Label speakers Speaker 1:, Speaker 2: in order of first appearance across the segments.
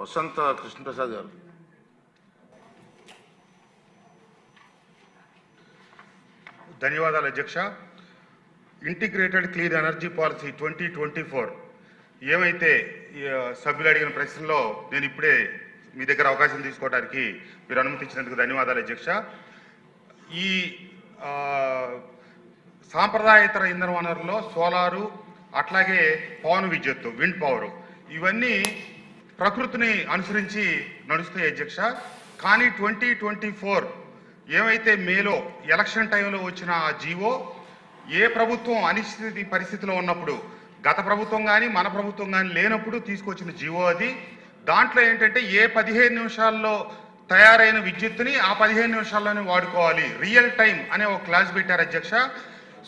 Speaker 1: వసంత కృష్ణప్రసాద్ గారు.
Speaker 2: ధన్యవాదాలు అధ్యక్ష. Integrated clean energy policy twenty twenty four. ఏమైతే సభ్యులు అడిగిన ప్రశ్నలో నేను ఇప్పుడే మీ దగ్గర అవకాశం తీసుకోవడానికి మీరు అనుమతించినందుకు ధన్యవాదాలు అధ్యక్ష. ఈ సాంప్రదాయతర సాంప్రదాయేతర ఇంధన వనరుల్లో సోలారు అట్లాగే పవన్ విద్యుత్తు విండ్ పవర్ ఇవన్నీ ప్రకృతిని అనుసరించి నడుస్తాయి అధ్యక్ష. కానీ ట్వంటీ ట్వంటీ ఫోర్ ఏమైతే మేలో ఎలక్షన్ టైంలో వచ్చిన ఆ జీవో ఏ ప్రభుత్వం అనిశ్చితి పరిస్థితిలో ఉన్నప్పుడు గత ప్రభుత్వం కానీ మన ప్రభుత్వం కానీ లేనప్పుడు తీసుకొచ్చిన జీవో అది. దాంట్లో ఏంటంటే ఏ పదిహేను నిమిషాల్లో తయారైన విద్యుత్తుని ఆ పదిహేను నిమిషాల్లోనే వాడుకోవాలి. రియల్ టైం అనే ఒక క్లాస్ పెట్టారు అధ్యక్ష.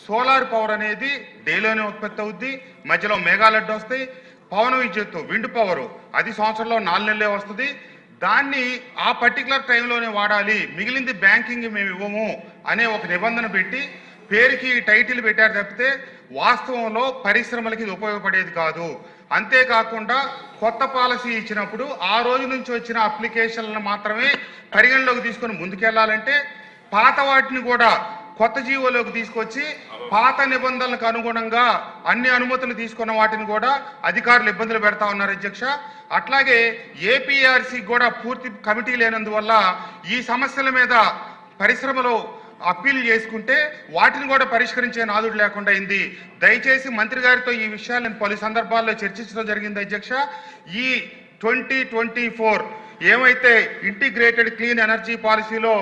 Speaker 2: సోలార్ పవర్ అనేది డేలోనే ఉత్పత్తి అవుద్ది మధ్యలో మేఘాలడ్డు వస్తాయి. పవన విద్యుత్తు విండ్ పవర్. అది సంవత్సరంలో నాలుగు నెలలే వస్తుంది. దాన్ని ఆ పర్టికులర్ టైంలోనే వాడాలి. మిగిలింది బ్యాంకింగ్ మేము ఇవ్వము అనే ఒక నిబంధన పెట్టి పేరుకి టైటిల్ పెట్టారు తప్పితే వాస్తవంలో పరిశ్రమలకి ఇది ఉపయోగపడేది కాదు. అంతేకాకుండా కొత్త పాలసీ ఇచ్చినప్పుడు ఆ రోజు నుంచి వచ్చిన అప్లికేషన్లను మాత్రమే పరిగణలోకి తీసుకొని ముందుకెళ్ళాలంటే పాత వాటిని కూడా కొత్త జీవోలోకి తీసుకొచ్చి పాత నిబంధనలకు అనుగుణంగా అన్ని అనుమతులు తీసుకున్న వాటిని కూడా అధికారులు ఇబ్బందులు పెడతా ఉన్నారు అధ్యక్ష. అట్లాగే ఏపీఆర్సీ కూడా పూర్తి కమిటీ లేనందువల్ల ఈ సమస్యల మీద పరిశ్రమలో అప్పీల్ చేసుకుంటే వాటిని కూడా పరిష్కరించే నాదుడు లేకుండా అయింది. దయచేసి మంత్రి గారితో ఈ విషయాలు నేను పలు సందర్భాల్లో చర్చించడం జరిగింది అధ్యక్ష. ఈ ట్వంటీ ట్వంటీ ఫోర్ ఏమైతే ఇంటిగ్రేటెడ్ క్లీన్ ఎనర్జీ పాలసీలో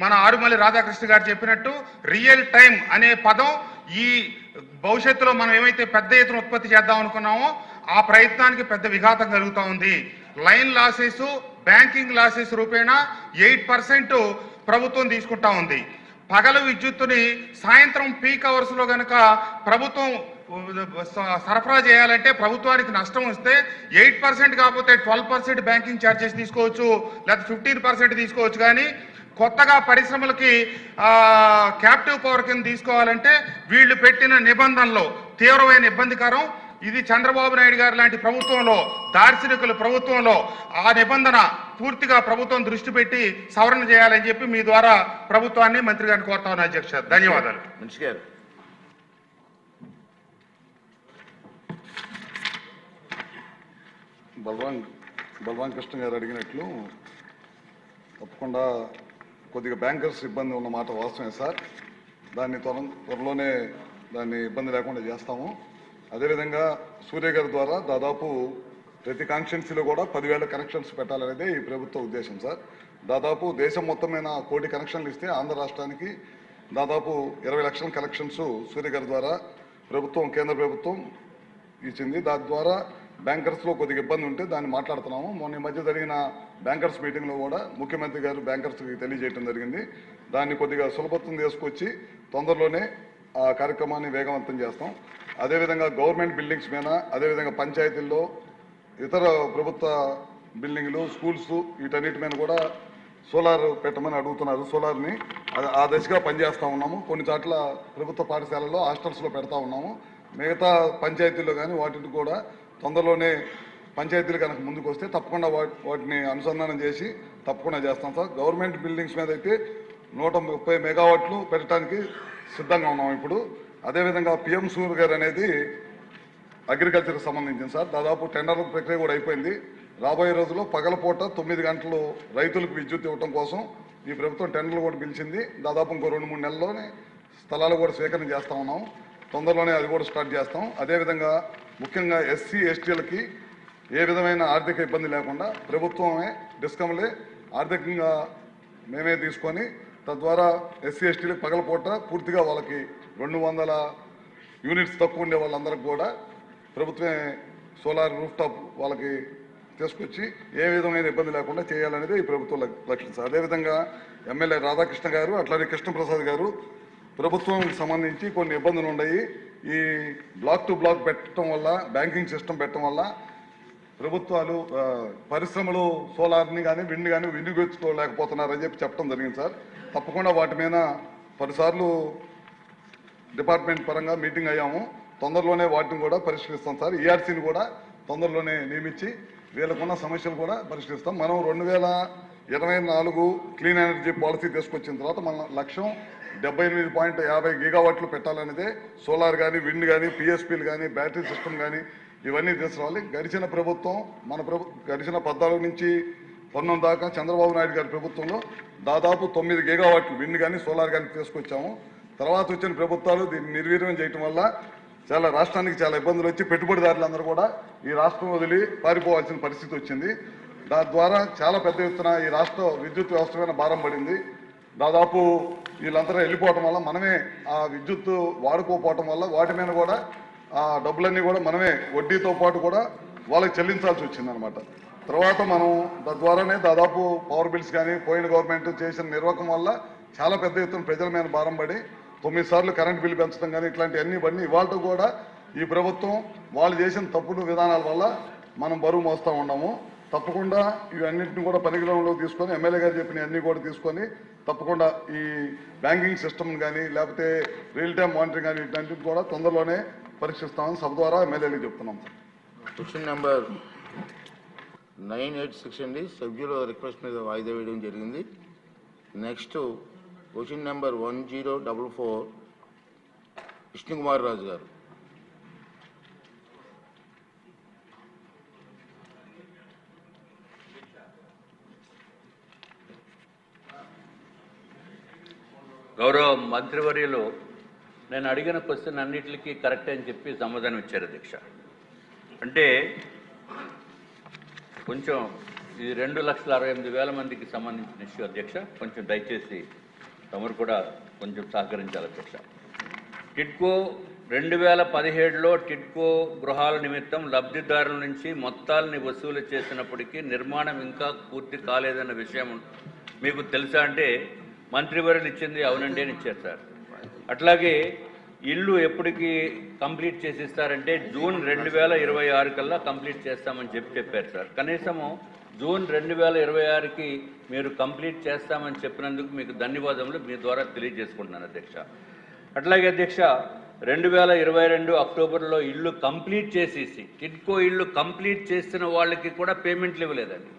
Speaker 2: మన ఆరుమల్లి రాధాకృష్ణ గారు చెప్పినట్టు రియల్ టైం అనే పదం ఈ భవిష్యత్తులో మనం ఏమైతే పెద్ద ఎత్తున ఉత్పత్తి చేద్దాం అనుకున్నామో ఆ ప్రయత్నానికి పెద్ద విఘాతం కలుగుతూ ఉంది. లైన్ లాసెస్ బ్యాంకింగ్ లాసెస్ రూపేణా ఎయిట్ పర్సెంట్ ప్రభుత్వం తీసుకుంటా ఉంది. పగలు విద్యుత్తుని సాయంత్రం పీక్ అవర్స్లో గనక ప్రభుత్వం సరఫరా చేయాలంటే ప్రభుత్వానికి నష్టం వస్తే ఎయిట్ పర్సెంట్ కాకపోతే ట్వెల్వ్ పర్సెంట్ బ్యాంకింగ్ ఛార్జెస్ తీసుకోవచ్చు లేకపోతే ఫిఫ్టీన్ పర్సెంట్ తీసుకోవచ్చు. కానీ కొత్తగా పరిశ్రమలకి క్యాప్టివ్ పవర్ కింద తీసుకోవాలంటే వీళ్ళు పెట్టిన నిబంధనలు తీవ్రమైన ఇబ్బందికరం. ఇది చంద్రబాబు నాయుడు గారు లాంటి ప్రభుత్వంలో దార్శనికుల ప్రభుత్వంలో ఆ నిబంధన పూర్తిగా ప్రభుత్వం దృష్టి పెట్టి సవరణ చేయాలని చెప్పి మీ ద్వారా ప్రభుత్వాన్ని మంత్రి గారిని కోరుతా ఉన్నా అధ్యక్ష. ధన్యవాదాలు.
Speaker 1: మనిషి గారు.
Speaker 3: బలరాం బలరాం కృష్ణ గారు అడిగినట్లు తప్పకుండా కొద్దిగా బ్యాంకర్స్ ఇబ్బంది ఉన్న మాట వాస్తవమే సార్. దాన్ని త్వర త్వరలోనే దాన్ని ఇబ్బంది లేకుండా చేస్తాము. అదేవిధంగా సూర్య గారి ద్వారా దాదాపు ప్రతి కాన్స్టిట్యున్సీలో కూడా పదివేల కనెక్షన్స్ పెట్టాలనేదే ఈ ప్రభుత్వ ఉద్దేశం సార్. దాదాపు దేశం మొత్తమైన కోటి కనెక్షన్లు ఇస్తే ఆంధ్ర రాష్ట్రానికి దాదాపు ఇరవై లక్షల కనెక్షన్స్ సూర్య గారి ద్వారా ప్రభుత్వం కేంద్ర ప్రభుత్వం ఇచ్చింది. దాని ద్వారా బ్యాంకర్స్లో కొద్దిగా ఇబ్బంది ఉంటే దాన్ని మాట్లాడుతున్నాము. మొన్న ఈ మధ్య జరిగిన బ్యాంకర్స్ మీటింగ్లో కూడా ముఖ్యమంత్రి గారు బ్యాంకర్స్కి తెలియజేయడం జరిగింది. దాన్ని కొద్దిగా సులభత్వం తీసుకొచ్చి తొందరలోనే ఆ కార్యక్రమాన్ని వేగవంతం చేస్తాం. అదేవిధంగా గవర్నమెంట్ బిల్డింగ్స్ మీద అదేవిధంగా పంచాయతీల్లో ఇతర ప్రభుత్వ బిల్డింగ్లు స్కూల్స్ వీటన్నిటి మీద కూడా సోలార్ పెట్టమని అడుగుతున్నారు. సోలార్ని ఆ దశగా పనిచేస్తూ ఉన్నాము. కొన్ని చోట్ల ప్రభుత్వ పాఠశాలల్లో హాస్టల్స్లో పెడతా ఉన్నాము. మిగతా పంచాయతీల్లో కానీ వాటిని కూడా తొందరలోనే పంచాయతీలు కనుక ముందుకు వస్తే తప్పకుండా వాటిని అనుసంధానం చేసి తప్పకుండా చేస్తాం సార్. గవర్నమెంట్ బిల్డింగ్స్ మీద అయితే నూట ముప్పై మెగావాట్లు పెట్టడానికి సిద్ధంగా ఉన్నాం ఇప్పుడు. అదేవిధంగా పిఎం సూర్ గారు అనేది అగ్రికల్చర్కి సంబంధించింది సార్. దాదాపు టెండర్ల ప్రక్రియ కూడా అయిపోయింది. రాబోయే రోజుల్లో పగలపూట తొమ్మిది గంటలు రైతులకు విద్యుత్ ఇవ్వడం కోసం ఈ ప్రభుత్వం టెండర్లు కూడా పిలిచింది. దాదాపు ఇంకో రెండు మూడు నెలల్లోనే స్థలాలు కూడా స్వీకరణ చేస్తూ ఉన్నాం. తొందరలోనే అది కూడా స్టార్ట్ చేస్తాం. అదేవిధంగా ముఖ్యంగా ఎస్సీ ఎస్టీలకి ఏ విధమైన ఆర్థిక ఇబ్బంది లేకుండా ప్రభుత్వమే డిస్కమ్లే ఆర్థికంగా మేమే తీసుకొని తద్వారా ఎస్సీ ఎస్టీలకు పగలపూట పూర్తిగా వాళ్ళకి రెండు వందల యూనిట్స్ తక్కువ ఉండే వాళ్ళందరికీ కూడా ప్రభుత్వమే సోలార్ రూఫ్ టాప్ వాళ్ళకి తీసుకొచ్చి ఏ విధమైన ఇబ్బంది లేకుండా చేయాలనేది ఈ ప్రభుత్వం లక్ష్యం సార్. అదేవిధంగా ఎమ్మెల్యే రాధాకృష్ణ గారు అట్లానే కృష్ణప్రసాద్ గారు ప్రభుత్వం సంబంధించి కొన్ని ఇబ్బందులు ఉన్నాయి ఈ బ్లాక్ టు బ్లాక్ పెట్టడం వల్ల బ్యాంకింగ్ సిస్టమ్ పెట్టడం వల్ల ప్రభుత్వాలు పరిశ్రమలు సోలార్ని కానీ విండ్ కానీ వినియోగించుకోలేకపోతున్నారని చెప్పి చెప్పడం జరిగింది సార్. తప్పకుండా వాటి మీద పలుసార్లు డిపార్ట్మెంట్ పరంగా మీటింగ్ అయ్యాము. తొందరలోనే వాటిని కూడా పరిష్కరిస్తాం సార్. ఈఆర్సీని కూడా తొందరలోనే నియమించి వీళ్ళకున్న సమస్యలు కూడా పరిష్కరిస్తాం. మనం రెండు వేల ఇరవై నాలుగు క్లీన్ ఎనర్జీ పాలసీ తీసుకొచ్చిన తర్వాత మన లక్ష్యం డెబ్బై ఎనిమిది పాయింట్ యాభై గీగావాట్లు పెట్టాలనేదే సోలార్ కానీ విండ్ కానీ పిఎస్పీలు కానీ బ్యాటరీ సిస్టమ్ కానీ ఇవన్నీ తీసుకురావాలి. గడిచిన ప్రభుత్వం మన ప్రభు గడిచిన పద్నాలుగు నుంచి పంతొమ్మిది దాకా చంద్రబాబు నాయుడు గారి ప్రభుత్వంలో దాదాపు తొమ్మిది గీగావాట్లు విండ్ కానీ సోలార్ కానీ తీసుకొచ్చాము. తర్వాత వచ్చిన ప్రభుత్వాలు దీన్ని నిర్వీర్యం చేయటం వల్ల చాలా రాష్ట్రానికి చాలా ఇబ్బందులు వచ్చి పెట్టుబడిదారులందరూ కూడా ఈ రాష్ట్రం వదిలి పారిపోవాల్సిన పరిస్థితి వచ్చింది. దాని ద్వారా చాలా పెద్ద ఎత్తున ఈ రాష్ట్ర విద్యుత్ వ్యవస్థ భారం పడింది. దాదాపు వీళ్ళంతా వెళ్ళిపోవటం వల్ల మనమే ఆ విద్యుత్ వాడుకోపోవటం వల్ల వాటి మీద కూడా ఆ డబ్బులన్నీ కూడా మనమే వడ్డీతో పాటు కూడా వాళ్ళకి చెల్లించాల్సి వచ్చిందనమాట తర్వాత మనం తద్వారానే దాదాపు పవర్ బిల్స్ కానీ పోయిన గవర్నమెంట్ చేసిన నిర్వాహకం వల్ల చాలా పెద్ద ఎత్తున ప్రజల మీద భారం పడి తొమ్మిది సార్లు కరెంట్ బిల్లు పెంచడం కానీ ఇట్లాంటివన్నీ ఇవన్నీ ఇవాళ కూడా ఈ ప్రభుత్వం వాళ్ళు చేసిన తప్పుడు విధానాల వల్ల మనం బరువు మోస్తూ ఉన్నాము. తప్పకుండా ఇవన్నింటిని కూడా పరిగణనలోకి తీసుకొని ఎమ్మెల్యే గారు చెప్పిన అన్ని కూడా తీసుకొని తప్పకుండా ఈ బ్యాంకింగ్ సిస్టమ్ కానీ లేకపోతే రియల్ టైమ్ మానిటరింగ్ కానీ ఇట్లాంటివి కూడా తొందరలోనే పరీక్షిస్తామని సభ ద్వారా ఎమ్మెల్యేలకు చెప్తున్నాం
Speaker 1: question number nine eight six అండి. సభ్యుల రిక్వెస్ట్ మీద వాయిదా వేయడం జరిగింది. Next question number one zero double four Vishnukumar Raju garu.
Speaker 4: గౌరవ మంత్రివర్యులు నేను అడిగిన క్వశ్చన్ అన్నిటికీ కరెక్ట్ అని చెప్పి సమాధానం ఇచ్చారు అధ్యక్ష అంటే కొంచెం ఇది రెండు లక్షల అరవై ఎనిమిది వేల మందికి సంబంధించిన ఇష్యూ అధ్యక్ష కొంచెం దయచేసి తమరు కూడా కొంచెం సహకరించాలి అధ్యక్ష. టిడ్కో రెండు వేల పదిహేడులో టిడ్కో గృహాల నిమిత్తం లబ్ధిదారుల నుంచి మొత్తాలని వసూలు చేసినప్పటికీ నిర్మాణం ఇంకా పూర్తి కాలేదన్న విషయం మీకు తెలుసా అంటే మంత్రివర్యులు ఇచ్చింది అవునండి అని ఇచ్చారు సార్. అట్లాగే ఇల్లు ఎప్పటికి కంప్లీట్ చేసిస్తారంటే జూన్ రెండు వేల ఇరవై ఆరు కల్లా కంప్లీట్ చేస్తామని చెప్పి చెప్పారు సార్. కనీసము జూన్ రెండు వేల ఇరవై ఆరుకి మీరు కంప్లీట్ చేస్తామని చెప్పినందుకు మీకు ధన్యవాదములు మీ ద్వారా తెలియజేసుకుంటున్నాను అధ్యక్ష. అట్లాగే అధ్యక్ష రెండు వేల ఇరవై రెండు అక్టోబర్లో ఇల్లు కంప్లీట్ చేసేసి టిడ్కో ఇల్లు కంప్లీట్ చేసిన వాళ్ళకి కూడా పేమెంట్లు ఇవ్వలేదండి.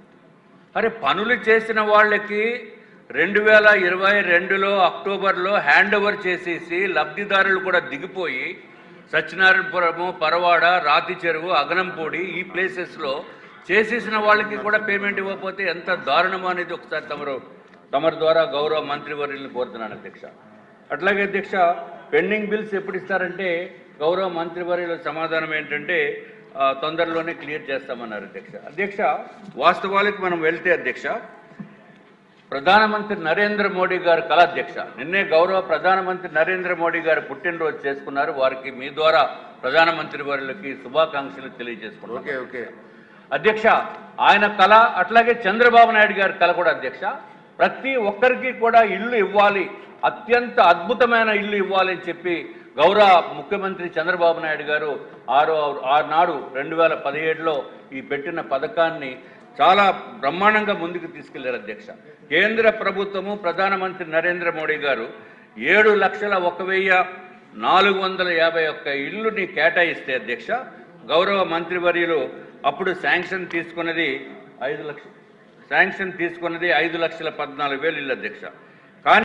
Speaker 4: అరే పనులు చేసిన వాళ్ళకి రెండు వేల ఇరవై రెండులో అక్టోబర్లో హ్యాండ్ ఓవర్ చేసేసి లబ్ధిదారులు కూడా దిగిపోయి సత్యనారాయణపురము పరవాడ రాతి చెరువు అగనంపూడి ఈ ప్లేసెస్లో చేసేసిన వాళ్ళకి కూడా పేమెంట్ ఇవ్వకపోతే ఎంత దారుణమో అనేది ఒకసారి తమరు తమరి ద్వారా గౌరవ మంత్రివర్యులను కోరుతున్నాను అధ్యక్ష. అట్లాగే అధ్యక్ష పెండింగ్ బిల్స్ ఎప్పుడు ఇస్తారంటే గౌరవ మంత్రివర్యుల సమాధానం ఏంటంటే తొందరలోనే క్లియర్ చేస్తామన్నారు అధ్యక్ష. అధ్యక్ష వాస్తవాలకు మనం వెళ్తే అధ్యక్ష ప్రధానమంత్రి నరేంద్ర మోడీ గారు కళ అధ్యక్ష నిన్నే గౌరవ ప్రధానమంత్రి నరేంద్ర మోడీ గారు పుట్టినరోజు చేసుకున్నారు. వారికి మీ ద్వారా ప్రధానమంత్రి వారికి శుభాకాంక్షలు తెలియజేసుకున్నారు
Speaker 1: ఓకే ఓకే.
Speaker 4: అధ్యక్ష ఆయన కళ అట్లాగే చంద్రబాబు నాయుడు గారి కళ కూడా అధ్యక్ష. ప్రతి ఒక్కరికి కూడా ఇల్లు ఇవ్వాలి. అత్యంత అద్భుతమైన ఇల్లు ఇవ్వాలి అని చెప్పి గౌరవ ముఖ్యమంత్రి చంద్రబాబు నాయుడు గారు ఆరో ఆనాడు రెండు వేల పదిహేడులో ఈ పెట్టిన పథకాన్ని చాలా బ్రహ్మాండంగా ముందుకు తీసుకెళ్ళారు అధ్యక్ష. కేంద్ర ప్రభుత్వము ప్రధానమంత్రి నరేంద్ర మోడీ గారు ఏడు లక్షల ఒక వెయ్యి నాలుగు వందల యాభై ఒక్క ఇల్లుని కేటాయిస్తే అధ్యక్ష గౌరవ మంత్రివర్యులు అప్పుడు శాంక్షన్ తీసుకున్నది ఐదు లక్ష శాంక్షన్ తీసుకున్నది ఐదు లక్షల పద్నాలుగు వేలు ఇల్లు అధ్యక్ష. కానీ